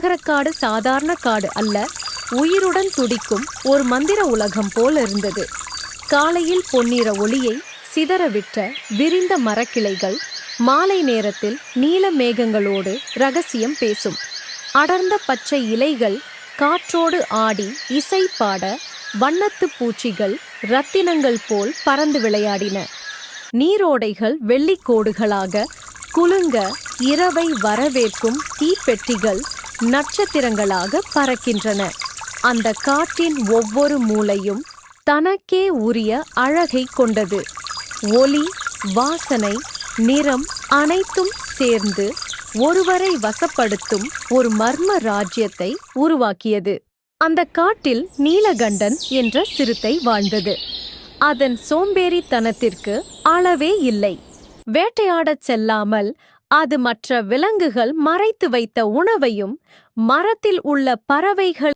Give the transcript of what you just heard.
காடு சாதாரண காடு அல்ல. உயிருடன் துடிக்கும் ஒரு மந்திர உலகம் போல் இருந்தது. காலையில் பொன்னிற ஒளியை சிதறவிட்ட விரிந்த மரக்கிளைகள் மாலை நேரத்தில் நீல மேகங்களோடு ரகசியம் பேசும். அடர்ந்த பச்சை இலைகள் காற்றோடு ஆடி இசை பாட வண்ணத்துப் பூச்சிகள் ரத்தினங்கள் போல் பறந்து விளையாடின. நீரோடைகள் வெள்ளிக்கோடுகளாக குலுங்க இரவை வரவேற்கும் தீப்பெட்டிகள் நட்சத்திரங்களாக பறக்கின்றன. அந்த காட்டின் ஒவ்வொரு மூலையும் தனக்கே உரிய அழகை கொண்டது. ஒலி வாசனை நிறம் அனைத்தும் சேர்ந்து ஒருவரை வசப்படுத்தும் ஒரு மர்ம ராஜ்யத்தை உருவாக்கியது. அந்த காட்டில் நீலகண்டன் என்ற சிறுத்தை வாழ்ந்தது. அதன் சோம்பேறித்தனத்திற்கு அளவே இல்லை. வேட்டையாடச் செல்லாமல் அது மற்ற விலங்குகள் மறைத்து வைத்த உணவையும் மரத்தில் உள்ள பறவைகள்